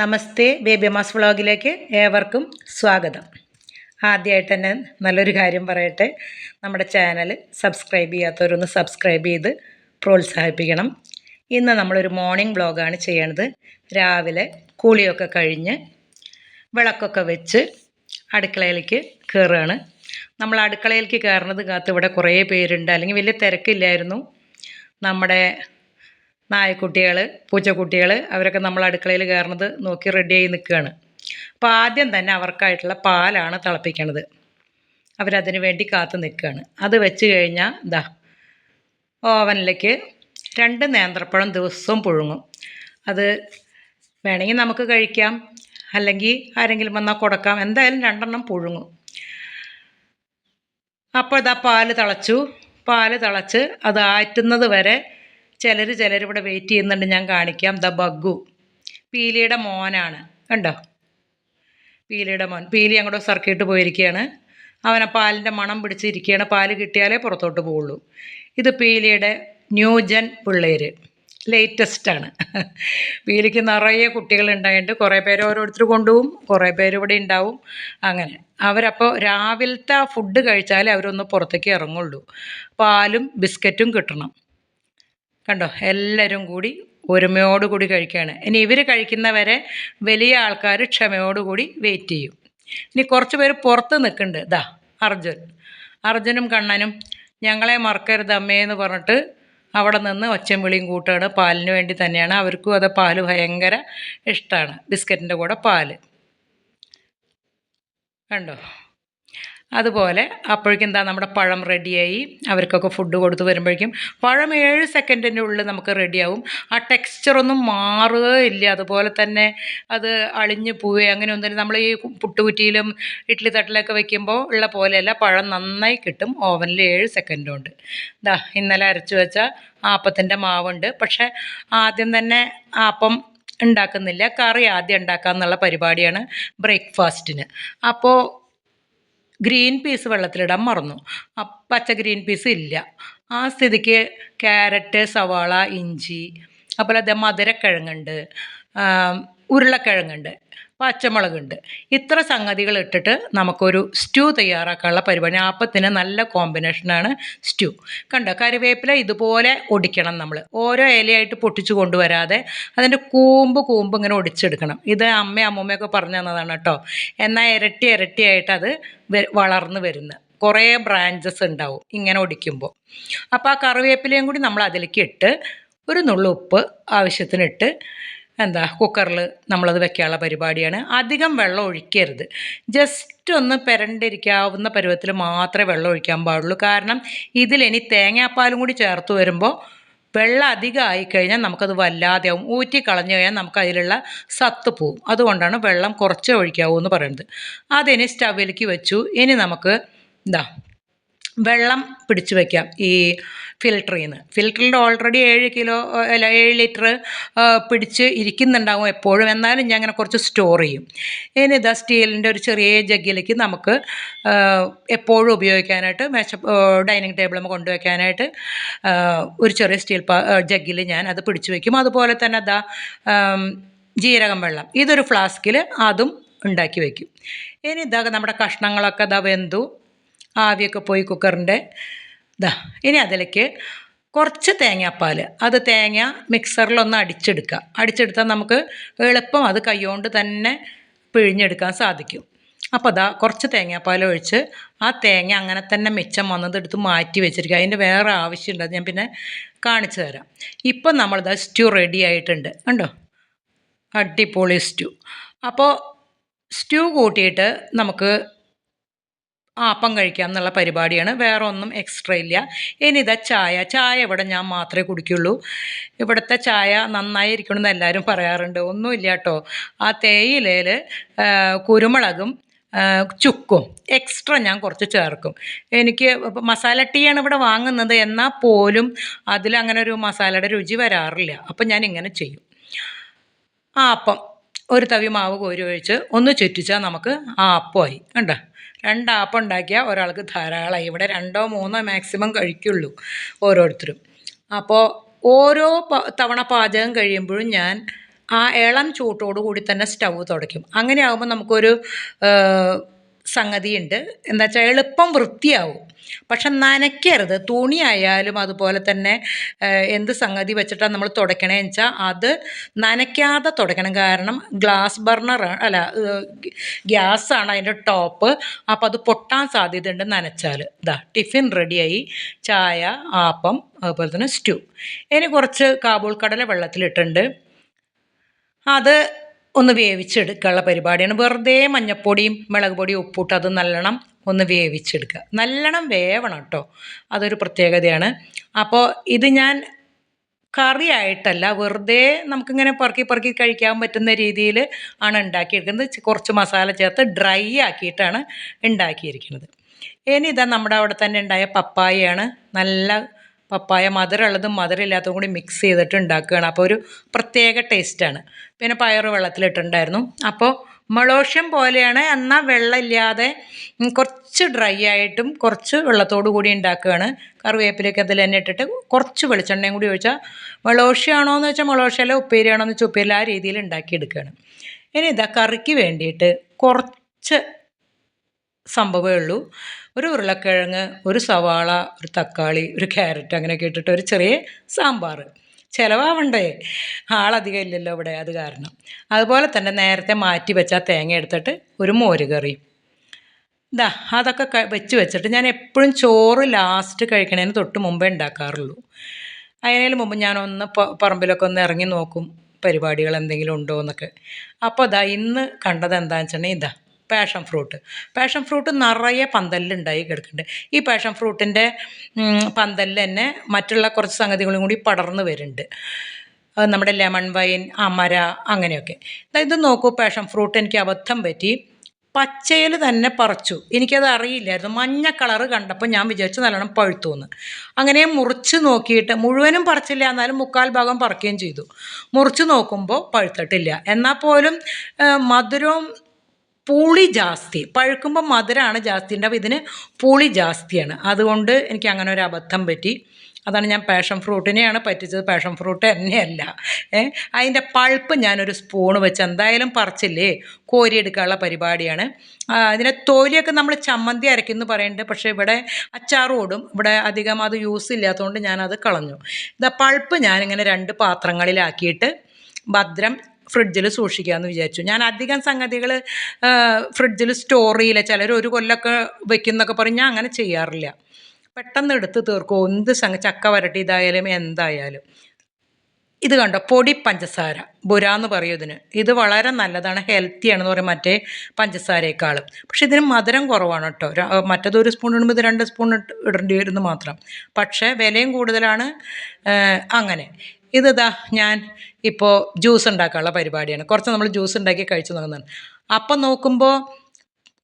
നമസ്തേ baby mass വ്ളോഗിലേക്ക് ഏവർക്കും സ്വാഗതം. ആദ്യമായിട്ട് തന്നെ നല്ലൊരു കാര്യം പറയട്ടെ. നമ്മുടെ ചാനൽ സബ്സ്ക്രൈബ് ചെയ്യാത്തവരൊന്ന് സബ്സ്ക്രൈബ് ചെയ്ത് പ്രോത്സാഹിപ്പിക്കണം. ഇന്ന് നമ്മളൊരു മോർണിംഗ് വ്ളോഗാണ് ചെയ്യണത്. രാവിലെ കൂളിയൊക്കെ കഴിഞ്ഞ് വിളക്കൊക്കെ വെച്ച് അടുക്കളയിലേക്ക് കയറുകയാണ് നമ്മൾ അടുക്കളയിലേക്ക് കയറുന്നത് കാത്ത് ഇവിടെ കുറേ പേരുണ്ട്. അല്ലെങ്കിൽ വലിയ തിരക്കില്ലായിരുന്നു. നമ്മുടെ നായക്കുട്ടികൾ പൂച്ചക്കുട്ടികൾ അവരൊക്കെ നമ്മൾ അടുക്കളയിൽ കയറുന്നത് നോക്കി റെഡിയായി നിൽക്കുകയാണ്. അപ്പോൾ ആദ്യം തന്നെ അവർക്കായിട്ടുള്ള പാലാണ് തിളപ്പിക്കണത്. അവരതിന് വേണ്ടി കാത്തു നിൽക്കുകയാണ്. അത് വെച്ച് കഴിഞ്ഞാൽ ഇതാ ഓവനിലേക്ക് രണ്ട് നേന്ത്രപ്പഴം ദിവസവും പുഴുങ്ങും. അത് വേണമെങ്കിൽ നമുക്ക് കഴിക്കാം. അല്ലെങ്കിൽ ആരെങ്കിലും വന്നാൽ കൊടുക്കാം. എന്തായാലും രണ്ടെണ്ണം പുഴുങ്ങും. അപ്പോൾ ഇതാ പാൽ തിളച്ചു. പാൽ തിളച്ച് അത് ആറ്റുന്നത് വരെ ചിലർ ഇവിടെ വെയിറ്റ് ചെയ്യുന്നുണ്ട് ഞാൻ കാണിക്കാം. ദ ബഗ്ഗു. പീലിയുടെ മോനാണ്. കണ്ടോ? പീലിയുടെ മോൻ. പീലി അങ്ങോട്ട് സർക്കിട്ട് പോയിരിക്കുകയാണ് അവനെ പാലിന്റെ മണം പിടിച്ചിരിക്കുകയാണ് പാൽ കിട്ടിയാലേ പുറത്തോട്ട് പോവുള്ളൂ. ഇത് പീലിയുടെ ന്യൂജൻ പിള്ളേർ ലേറ്റസ്റ്റാണ് പീലിക്ക് നിറയെ കുട്ടികളുണ്ടായിട്ട് കുറേ പേര് ഓരോരുത്തർ കൊണ്ടുപോകും കുറേ പേര് ഇവിടെ ഉണ്ടാവും. അങ്ങനെ. അവരപ്പോൾ രാവിലത്തെ ഫുഡ് കഴിച്ചാലേ അവരൊന്ന് പുറത്തേക്ക് ഇറങ്ങുള്ളൂ. പാലും ബിസ്ക്കറ്റും കിട്ടണം. കണ്ടോ എല്ലാവരും കൂടി ഒരുമയോടുകൂടി കഴിക്കുകയാണ്. ഇനി ഇവർ കഴിക്കുന്നവരെ വലിയ ആൾക്കാർ ക്ഷമയോടുകൂടി വെയിറ്റ് ചെയ്യും. ഇനി കുറച്ച് പേര് പുറത്ത് നിൽക്കുന്നുണ്ട്. ദാ അർജുൻ. അർജുനും കണ്ണനും ഞങ്ങളെ മറക്കരുത് അമ്മേ എന്ന് പറഞ്ഞിട്ട് അവിടെ നിന്ന് ഒച്ചയും വിളിയും കൂട്ടുകയാണ്. പാലിന് വേണ്ടി തന്നെയാണ് അവർക്കും അത് പാൽ ഭയങ്കര ഇഷ്ടമാണ്. ബിസ്ക്കറ്റിന്റെ കൂടെ പാൽ. കണ്ടോ? അതുപോലെ അപ്പോഴേക്കും എന്താ നമ്മുടെ പഴം റെഡിയായി അവർക്കൊക്കെ ഫുഡ് കൊടുത്ത് വരുമ്പോഴേക്കും പഴം ഏഴ് സെക്കൻഡിന്റെ ഉള്ളിൽ നമുക്ക് റെഡിയാവും ആ ടെക്സ്ചറൊന്നും മാറുകയില്ല. അതുപോലെ തന്നെ അത് അളിഞ്ഞു പോവുകയോ അങ്ങനെ ഒന്നും നമ്മൾ ഈ പുട്ടുകുറ്റിയിലും ഇഡ്ഡലി തട്ടിലൊക്കെ വെക്കുമ്പോൾ ഉള്ള പോലെയല്ല. പഴം നന്നായി കിട്ടും. ഓവനിൽ ഏഴ് സെക്കൻഡുണ്ട് ഇതാ ഇന്നലെ അരച്ചു വെച്ച ആപ്പത്തിന്റെ മാവുണ്ട്. പക്ഷേ ആദ്യം തന്നെ ആപ്പം ഉണ്ടാക്കുന്നില്ല. കറി ആദ്യം ഉണ്ടാക്കാമെന്നുള്ള പരിപാടിയാണ് ബ്രേക്ക്ഫാസ്റ്റിന്. അപ്പോൾ ഗ്രീൻ പീസ് വെള്ളത്തിലിടാൻ മറന്നു. പച്ച ഗ്രീൻ പീസ് ഇല്ല. ആ സ്ഥിതിക്ക് ക്യാരറ്റ് സവാള ഇഞ്ചി അതുപോലെ അതേ മധുരക്കിഴങ്ങുണ്ട്. ഉരുളക്കിഴങ്ങുണ്ട്. പച്ചമുളകുണ്ട്. ഇത്ര സംഗതികൾ ഇട്ടിട്ട് നമുക്കൊരു സ്റ്റൂ തയ്യാറാക്കാനുള്ള പരിപാടി. ആപ്പത്തിന് നല്ല കോമ്പിനേഷനാണ് സ്റ്റൂ. കണ്ടോ? കറിവേപ്പില ഇതുപോലെ ഒടിക്കണം നമ്മൾ ഓരോ ഇലയായിട്ട് പൊട്ടിച്ചു കൊണ്ടുവരാതെ അതിന്റെ കൂമ്പ് കൂമ്പ് ഇങ്ങനെ ഒടിച്ചെടുക്കണം. ഇത് അമ്മ അമ്മൂമ്മയൊക്കെ പറഞ്ഞു തന്നതാണ് കേട്ടോ. എന്നാൽ ഇരട്ടി ഇരട്ടിയായിട്ട് അത് വളർന്നു വരുന്നത്. കുറേ ബ്രാഞ്ചസ് ഉണ്ടാവും ഇങ്ങനെ ഒടിക്കുമ്പോൾ. അപ്പോൾ ആ കറിവേപ്പിലയും കൂടി നമ്മൾ അതിലേക്ക് ഇട്ട് ഒരു നുള്ളു ഉപ്പ് ആവശ്യത്തിനിട്ട് എന്താ കുക്കറിൽ നമ്മളത് വെക്കാനുള്ള പരിപാടിയാണ്. അധികം വെള്ളം ഒഴിക്കരുത്. ജസ്റ്റ് ഒന്ന് പെരണ്ടിരിക്കാവുന്ന പരുവത്തിൽ മാത്രമേ വെള്ളം ഒഴിക്കാൻ പാടുള്ളൂ. കാരണം ഇതിലിനി തേങ്ങാപ്പാലും കൂടി ചേർത്ത് വരുമ്പോൾ വെള്ളം അധികം ആയിക്കഴിഞ്ഞാൽ നമുക്കത് വല്ലാതെയാവും. ഊറ്റി കളഞ്ഞു കഴിഞ്ഞാൽ നമുക്ക് അതിലുള്ള സത്ത് പോവും. അതുകൊണ്ടാണ് വെള്ളം കുറച്ച് ഒഴിക്കാവൂ എന്ന് പറയുന്നത്. അതിനി സ്റ്റവിലേക്ക് വെച്ചു. ഇനി നമുക്ക് എന്താ വെള്ളം പിടിച്ചു വയ്ക്കാം ഈ ഫിൽറ്ററിൽ നിന്ന് ഫിൽറ്ററിൽ ഓൾറെഡി ഏഴ് കിലോ അല്ല ഏഴ് ലിറ്റർ പിടിച്ച് ഇരിക്കുന്നുണ്ടാകും എപ്പോഴും. എന്നാലും ഞാൻ അങ്ങനെ കുറച്ച് സ്റ്റോർ ചെയ്യും. ഇനി ഇതാ സ്റ്റീലിന്റെ ഒരു ചെറിയ ജഗ്ഗിലേക്ക് നമുക്ക് എപ്പോഴും ഉപയോഗിക്കാനായിട്ട് മേശ ഡൈനിങ് ടേബിളിൽ കൊണ്ടുവയ്ക്കാനായിട്ട് ഒരു ചെറിയ സ്റ്റീൽ ജഗ്ഗിൽ ഞാൻ അത് പിടിച്ചു വയ്ക്കും അതുപോലെ തന്നെ അതാ ജീരകം വെള്ളം. ഇതൊരു ഫ്ലാസ്കിൽ അതും ഉണ്ടാക്കി വയ്ക്കും ഇനി ഇതാ നമ്മുടെ കഷ്ണങ്ങളൊക്കെ ഇതാ വെന്തു. ആവിയൊക്കെ പോയി കുക്കറിന്റെ ഇതാ ഇനി അതിലേക്ക് കുറച്ച് തേങ്ങാപ്പാൽ. അത് തേങ്ങ മിക്സറിലൊന്ന് അടിച്ചെടുക്കുക. അടിച്ചെടുത്താൽ നമുക്ക് എളുപ്പം അത് കൈകൊണ്ട് തന്നെ പിഴിഞ്ഞെടുക്കാൻ സാധിക്കും. അപ്പോൾ അതാ കുറച്ച് തേങ്ങാപ്പാൽ ഒഴിച്ച് ആ തേങ്ങ അങ്ങനെ തന്നെ മിച്ചം വന്നത് എടുത്ത് മാറ്റി വെച്ചിരിക്കുക. അതിന്റെ വേറെ ആവശ്യമുണ്ട് അത് ഞാൻ പിന്നെ കാണിച്ചു തരാം. ഇപ്പം നമ്മളിത് സ്റ്റ്യൂ റെഡി ആയിട്ടുണ്ട്. കണ്ടോ? അടിപൊളി സ്റ്റ്യൂ അപ്പോൾ സ്റ്റ്യൂ കൂട്ടിയിട്ട് നമുക്ക് അപ്പം കഴിക്കാം എന്നുള്ള പരിപാടിയാണ്. വേറെ ഒന്നും എക്സ്ട്രാ ഇല്ല. ഇനി ഇതാ ചായ. ചായ ഇവിടെ ഞാൻ മാത്രമേ കുടിക്കുള്ളൂ. ഇവിടുത്തെ ചായ നന്നായിരിക്കണമെന്ന് എല്ലാവരും പറയാറുണ്ട്. ഒന്നുമില്ല കേട്ടോ. ആ തേയിലയിൽ കുരുമുളകും ചുക്കും എക്സ്ട്രാ ഞാൻ കുറച്ച് ചേർക്കും. എനിക്ക് മസാല ടീയാണ് ഇവിടെ വാങ്ങുന്നത്. എന്നാൽ പോലും അതിലങ്ങനെ ഒരു മസാലയുടെ രുചി വരാറില്ല. അപ്പം ഞാൻ ഇങ്ങനെ ചെയ്യും. ആ അപ്പം ഒരു തവി മാവ് കോരി ഒഴിച്ച് ഒന്ന് ചുറ്റിച്ചാൽ നമുക്ക് ആ അപ്പമായി. കണ്ടോ? രണ്ട് ഒരാൾക്ക് ധാരാളമായി. ഇവിടെ രണ്ടോ മൂന്നോ മാക്സിമം കഴിക്കുള്ളൂ ഓരോരുത്തരും. അപ്പോൾ ഓരോ തവണ പാചകം കഴിയുമ്പോഴും ഞാൻ ആ ഇളം ചൂട്ടോടു കൂടി തന്നെ സ്റ്റൗ തുടയ്ക്കും. അങ്ങനെ ആകുമ്പോൾ നമുക്കൊരു സംഗതിയുണ്ട്. എന്താ വെച്ചാൽ എളുപ്പം വൃത്തിയാവും. പക്ഷെ നനയ്ക്കരുത്. തുണിയായാലും അതുപോലെ തന്നെ എന്ത് സംഗതി വെച്ചിട്ടാണ് നമ്മൾ തുടയ്ക്കണേന്ന് വെച്ചാൽ അത് നനയ്ക്കാതെ തുടയ്ക്കണം കാരണം ഗ്ലാസ് ബർണർ അല്ല ഗ്യാസാണ് അതിന്റെ ടോപ്പ്. അപ്പോൾ അത് പൊട്ടാൻ സാധ്യതയുണ്ട് നനച്ചാൽ ഇതാ ടിഫിൻ റെഡിയായി. ചായ ആപ്പം അതുപോലെ തന്നെ സ്റ്റൂ. ഇനി കുറച്ച് കാബൂൾ കടല വെള്ളത്തിലിട്ടുണ്ട്. അത് ഒന്ന് വേവിച്ചെടുക്കാനുള്ള പരിപാടിയാണ്. വെറുതെ മഞ്ഞപ്പൊടിയും മുളക് പൊടിയും ഉപ്പിട്ട് അത് നല്ലോണം ഒന്ന് വേവിച്ചെടുക്കുക. നല്ലോണം വേവണം കേട്ടോ. അതൊരു പ്രത്യേകതയാണ്. അപ്പോൾ ഇത് ഞാൻ കറിയായിട്ടല്ല വെറുതെ നമുക്കിങ്ങനെ പറക്കി പറക്കി കഴിക്കാൻ പറ്റുന്ന രീതിയിൽ ആണ് ഉണ്ടാക്കിയിരിക്കുന്നത് കുറച്ച് മസാല ചേർത്ത് ഡ്രൈ ആക്കിയിട്ടാണ് ഉണ്ടാക്കിയിരിക്കുന്നത്. ഇനി ഇതാ നമ്മുടെ അവിടെ തന്നെ ഉണ്ടായ പപ്പായയാണ്. നല്ല പപ്പായ മധുരമുള്ളതും മധുരമില്ലാത്തതും കൂടി മിക്സ് ചെയ്തിട്ട് ഉണ്ടാക്കുകയാണ്. അപ്പോൾ ഒരു പ്രത്യേക ടേസ്റ്റാണ് പിന്നെ പയറ് വെള്ളത്തിലിട്ടുണ്ടായിരുന്നു. അപ്പോൾ മളോഷ്യം പോലെയാണ്. എന്നാൽ വെള്ളമില്ലാതെ കുറച്ച് ഡ്രൈ ആയിട്ടും കുറച്ച് വെള്ളത്തോടു കൂടി ഉണ്ടാക്കുകയാണ്. കറിവേപ്പിലൊക്കെ അതിൽ തന്നെ ഇട്ടിട്ട് കുറച്ച് വെളിച്ചെണ്ണയും കൂടി ഒഴിച്ചാൽ മളോഷ്യമാണോ എന്ന് വെച്ചാൽ മളോഷ്യല്ല ഉപ്പേരിയാണോ എന്ന് വെച്ചാൽ ഉപ്പേരി ആ രീതിയിൽ ഉണ്ടാക്കിയെടുക്കുകയാണ് ഇനി ഇതാ കറിക്ക് വേണ്ടിയിട്ട് കുറച്ച് സംഭവമേ ഉള്ളൂ. ഒരു ഉരുളക്കിഴങ്ങ് ഒരു സവാള ഒരു തക്കാളി ഒരു ക്യാരറ്റ് അങ്ങനെയൊക്കെ ഇട്ടിട്ട് ഒരു ചെറിയ സാമ്പാർ. ചിലവാവണ്ടേ? ആളധികം ഇല്ലല്ലോ ഇവിടെ അത് കാരണം. അതുപോലെ തന്നെ നേരത്തെ മാറ്റി വെച്ച തേങ്ങ എടുത്തിട്ട് ഒരു മോര് കറി ഇതാ അതൊക്കെ വെച്ച് വെച്ചിട്ട് ഞാൻ എപ്പോഴും ചോറ് ലാസ്റ്റ് കഴിക്കണതിന് തൊട്ട് മുമ്പേ ഉണ്ടാക്കാറുള്ളൂ. അതിനു മുമ്പ് ഞാനൊന്ന് പറമ്പിലൊക്കെ ഒന്ന് ഇറങ്ങി നോക്കും പരിപാടികൾ എന്തെങ്കിലും ഉണ്ടോ എന്നൊക്കെ. അപ്പോൾ ഇതാ ഇന്ന് കണ്ടത് എന്താണെന്ന് വെച്ചിട്ടുണ്ടെങ്കിൽ ഇതാ പാഷൻ ഫ്രൂട്ട് പാഷൻ ഫ്രൂട്ട് നിറയെ പന്തലിലുണ്ടായി കിടക്കുന്നുണ്ട്. ഈ പാഷൻ ഫ്രൂട്ടിന്റെ പന്തലിൽ തന്നെ മറ്റുള്ള കുറച്ച് സംഗതികളും കൂടി പടർന്ന് വരുന്നുണ്ട്. നമ്മുടെ ലെമൺ വൈൻ അമര അങ്ങനെയൊക്കെ. അതായത് നോക്കൂ പാഷൻ ഫ്രൂട്ട് എനിക്ക് അബദ്ധം പറ്റി. പച്ചയിൽ തന്നെ പറിച്ചു. എനിക്കത് അറിയില്ലായിരുന്നു. മഞ്ഞ കളറ് കണ്ടപ്പോൾ ഞാൻ വിചാരിച്ചു നല്ലോണം പഴുത്തു എന്ന് അങ്ങനെ മുറിച്ച് നോക്കിയിട്ട് മുഴുവനും പറിച്ചില്ല എന്നാലും മുക്കാൽ ഭാഗം പറിക്കുകയും ചെയ്തു. മുറിച്ച് നോക്കുമ്പോൾ പഴുത്തിട്ടില്ല. എന്നാൽ പോലും മധുരവും പുളി ജാസ്തി. പഴുക്കുമ്പോൾ മധുരമാണ് ജാസ്തി. ഉണ്ടാവും. ഇതിന് പുളി ജാസ്തിയാണ്. അതുകൊണ്ട് എനിക്ക് അങ്ങനെ ഒരു അബദ്ധം പറ്റി. അതാണ് ഞാൻ പാഷൻ ഫ്രൂട്ടിനെയാണ് പറ്റിച്ചത്. പാഷൻ ഫ്രൂട്ട് തന്നെയല്ല. ഏ അതിന്റെ പൾപ്പ് ഞാനൊരു സ്പൂൺ വെച്ച് എന്തായാലും പറിച്ചില്ലേ? കോരിയെടുക്കാനുള്ള പരിപാടിയാണ്. അതിനെ തൊലിയൊക്കെ നമ്മൾ ചമ്മന്തി അരയ്ക്കുന്നു പറയുന്നുണ്ട് പക്ഷേ ഇവിടെ അച്ചാറോടും ഇവിടെ അധികം അത് യൂസ് ഇല്ലാത്തതുകൊണ്ട് ഞാനത് കളഞ്ഞു. ഇതാ പൾപ്പ് ഞാനിങ്ങനെ രണ്ട് പാത്രങ്ങളിലാക്കിയിട്ട് ഭദ്രം ഫ്രിഡ്ജിൽ സൂക്ഷിക്കാമെന്ന് വിചാരിച്ചു. ഞാൻ അധികം സംഗതികൾ ഫ്രിഡ്ജിൽ സ്റ്റോർ ചെയ്യില്ല. ചിലർ ഒരു കൊല്ലമൊക്കെ വെക്കുന്നൊക്കെ പറഞ്ഞ് ഞാൻ അങ്ങനെ ചെയ്യാറില്ല. പെട്ടെന്ന് എടുത്ത് തീർക്കും. എന്ത് സംഗതി ചക്ക വരട്ടി ഇതായാലും എന്തായാലും. ഇത് കണ്ടോ? പൊടി പഞ്ചസാര. ബുര എന്ന് പറയും ഇതിന്. ഇത് വളരെ നല്ലതാണ്. ഹെൽത്തിയാണെന്ന് പറയും മറ്റേ പഞ്ചസാരയേക്കാളും. പക്ഷേ ഇതിന് മധുരം കുറവാണ് കേട്ടോ. മറ്റേത് ഒരു സ്പൂൺ ഇടുമ്പോൾ ഇത് രണ്ട് സ്പൂൺ ഇടേണ്ടി വരുന്നു മാത്രം. പക്ഷേ വിലയും കൂടുതലാണ്. അങ്ങനെ. ഇതാ ഞാൻ ഇപ്പോൾ ജ്യൂസ് ഉണ്ടാക്കാനുള്ള പരിപാടിയാണ്. കുറച്ച് നമ്മൾ ജ്യൂസ് ഉണ്ടാക്കി കഴിച്ചു നോക്കുന്നതാണ് അപ്പം നോക്കുമ്പോൾ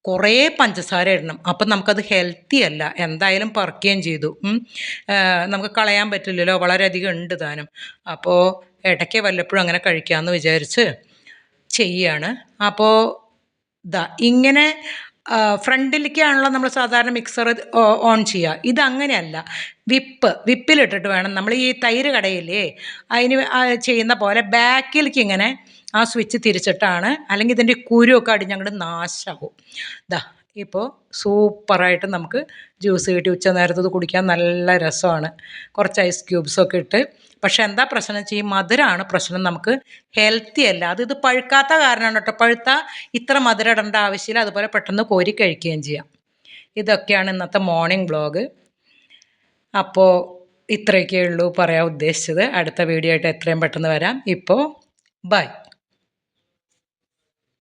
കുറേ പഞ്ചസാര ഇടണം. അപ്പം നമുക്കത് ഹെൽത്തി അല്ല. എന്തായാലും പറക്കുകയും ചെയ്തു. നമുക്ക് കളയാൻ പറ്റില്ലല്ലോ. വളരെയധികം ഉണ്ട് താനും. അപ്പോൾ ഇടയ്ക്ക് വല്ലപ്പോഴും അങ്ങനെ കഴിക്കാമെന്ന് വിചാരിച്ച് ചെയ്യാണ്. അപ്പോൾ ദാ ഇങ്ങനെ ഫ്രണ്ടിലേക്കാണല്ലോ നമ്മൾ സാധാരണ മിക്സർ ഓൺ ചെയ്യുക. ഇതങ്ങനെയല്ല. വിപ്പ് വിപ്പിലിട്ടിട്ട് വേണം. നമ്മൾ ഈ തൈര് കടയില്ലേ അതിന് ചെയ്യുന്ന പോലെ ബാക്കിലേക്ക് ഇങ്ങനെ ആ സ്വിച്ച് തിരിച്ചിട്ടാണ്. അല്ലെങ്കിൽ ഇതിന്റെ കുരുവൊക്കെ അടിഞ്ഞങ്ങോട്ട് നാശമാകും. ദാ ഇപ്പോൾ സൂപ്പറായിട്ട് നമുക്ക് ജ്യൂസ് കിട്ടി. ഉച്ച നേരത്തത് കുടിക്കാൻ നല്ല രസമാണ്. കുറച്ച് ഐസ് ക്യൂബ്സൊക്കെ ഇട്ട്. പക്ഷേ എന്താ പ്രശ്നം വെച്ചാൽ ഈ മധുരമാണ് പ്രശ്നം. നമുക്ക് ഹെൽത്തി അല്ല. അത് ഇത് പഴുക്കാത്ത കാരണമാണ് കേട്ടോ. പഴുത്ത ഇത്ര മധുരം ഇടേണ്ട ആവശ്യമില്ല. അതുപോലെ പെട്ടെന്ന് കോരി കഴിക്കുകയും ചെയ്യാം. ഇതൊക്കെയാണ് ഇന്നത്തെ മോർണിംഗ് ബ്ലോഗ് അപ്പോൾ ഇത്രയൊക്കെ ഉള്ളൂ പറയാൻ ഉദ്ദേശിച്ചത്. അടുത്ത വീഡിയോ ആയിട്ട് എത്രയും പെട്ടെന്ന് വരാം. ഇപ്പോൾ ബൈ